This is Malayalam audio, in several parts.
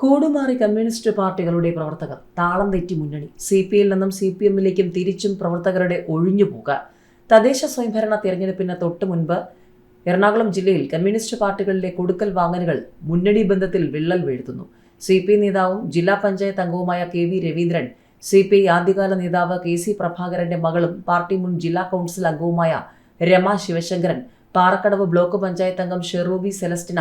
കൂടുമാറി കമ്മ്യൂണിസ്റ്റ് പാർട്ടികളുടെ പ്രവർത്തകർ താളം തെറ്റി മുന്നണി സി പി ഐയിൽ നിന്നും സി പി എമ്മിലേക്കും തിരിച്ചും പ്രവർത്തകരുടെ ഒഴിഞ്ഞുപോക തദ്ദേശ സ്വയംഭരണ തിരഞ്ഞെടുപ്പിന് തൊട്ടു മുൻപ് എറണാകുളം ജില്ലയിൽ കമ്മ്യൂണിസ്റ്റ് പാർട്ടികളിലെ കൊടുക്കൽ വാങ്ങലുകൾ മുന്നണി ബന്ധത്തിൽ വിള്ളൽ വീഴ്ത്തുന്നു. സി പി നേതാവും ജില്ലാ പഞ്ചായത്ത് അംഗവുമായ K V Raveendran C P I ആദ്യകാല നേതാവ് കെ സി പ്രഭാകരന്റെ മകളും പാർട്ടി മുൻ ജില്ലാ കൗൺസിൽ അംഗവുമായ രമ ശിവശങ്കരൻ പാറക്കടവ് ബ്ലോക്ക് പഞ്ചായത്ത് അംഗം ഷെറൂബി സെലസ്റ്റിന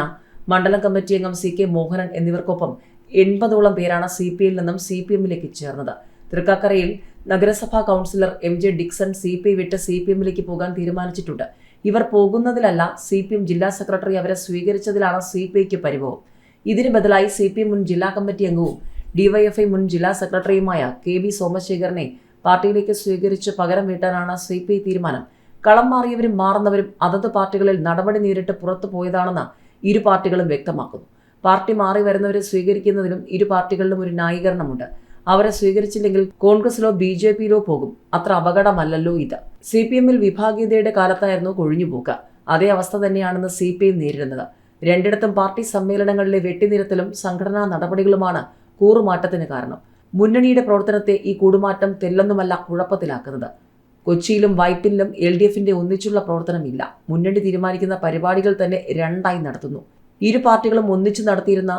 മണ്ഡലം കമ്മിറ്റി അംഗം സി കെ മോഹനൻ എന്നിവർക്കൊപ്പം എൺപതോളം പേരാണ് സി പി ഐയിൽ നിന്നും സി പി എമ്മിലേക്ക് ചേർന്നത്. തൃക്കാക്കരയിൽ നഗരസഭാ councillor M J Dickson C P I വിട്ട് സി പി എമ്മിലേക്ക് പോകാൻ തീരുമാനിച്ചിട്ടുണ്ട്. ഇവർ പോകുന്നതിലല്ല സി പി എം ജില്ലാ സെക്രട്ടറി അവരെ സ്വീകരിച്ചതിലാണ് സി പി ഐക്ക് പരിഭവം. ഇതിന് ബദലായി സി പി എം മുൻ ജില്ലാ കമ്മിറ്റി അംഗവും ഡിവൈഎഫ്ഐ മുൻ ജില്ലാ സെക്രട്ടറിയുമായ കെ വി സോമശേഖരനെ പാർട്ടിയിലേക്ക് സ്വീകരിച്ച് പകരം വീട്ടാനാണ് സി പി ഐ തീരുമാനം. കളം മാറിയവരും മാറുന്നവരും അതത് പാർട്ടികളിൽ നടപടി നേരിട്ട് പുറത്തു പോയതാണെന്ന് ഇരു പാർട്ടികളും വ്യക്തമാക്കുന്നു. പാർട്ടി മാറി വരുന്നവരെ സ്വീകരിക്കുന്നതിലും ഇരു പാർട്ടികളിലും ഒരു ന്യായീകരണമുണ്ട്. അവരെ സ്വീകരിച്ചില്ലെങ്കിൽ കോൺഗ്രസിലോ ബി ജെ പിയിലോ പോകും. അത്ര അപകടമല്ലല്ലോ ഇത്. സി പി എമ്മിൽ വിഭാഗീയതയുടെ കാലത്തായിരുന്നു കൊഴിഞ്ഞുപോക്ക്. അതേ അവസ്ഥ തന്നെയാണെന്ന് സി പി എം നേരിടുന്നത്. രണ്ടിടത്തും പാർട്ടി സമ്മേളനങ്ങളിലെ വെട്ടിനിരത്തലും സംഘടനാ നടപടികളുമാണ് കൂറുമാറ്റത്തിന് കാരണം. മുന്നണിയുടെ പ്രവർത്തനത്തെ ഈ കൂടുമാറ്റം തെല്ലൊന്നുമല്ല കുഴപ്പത്തിലാക്കുന്നത്. കൊച്ചിയിലും വൈപ്പിനിലും എൽ ഡി എഫിന്റെ ഒന്നിച്ചുള്ള പ്രവർത്തനമില്ല. മുന്നണി തീരുമാനിക്കുന്ന പരിപാടികൾ തന്നെ രണ്ടായി നടത്തുന്നു. ഇരു പാർട്ടികളും ഒന്നിച്ചു നടത്തിയിരുന്ന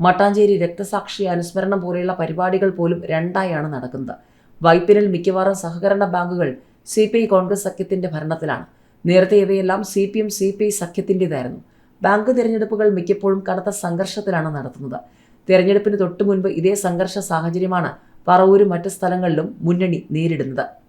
മട്ടാഞ്ചേരി രക്തസാക്ഷി അനുസ്മരണം പോലെയുള്ള പരിപാടികൾ പോലും രണ്ടായാണ് നടക്കുന്നത്. വൈപ്പിനിൽ മിക്കവാറും സഹകരണ ബാങ്കുകൾ സി പി ഐ കോൺഗ്രസ് സഖ്യത്തിന്റെ ഭരണത്തിലാണ്. നേരത്തെ ഇവയെല്ലാം C P M C P I സഖ്യത്തിന്റെതായിരുന്നു bank തിരഞ്ഞെടുപ്പുകൾ മിക്കപ്പോഴും കടുത്ത സംഘർഷത്തിലാണ് നടത്തുന്നത്. തിരഞ്ഞെടുപ്പിന് തൊട്ടു മുൻപ് ഇതേ സംഘർഷ സാഹചര്യമാണ് പറവൂരും മറ്റ് സ്ഥലങ്ങളിലും മുന്നണി നേരിടുന്നത്.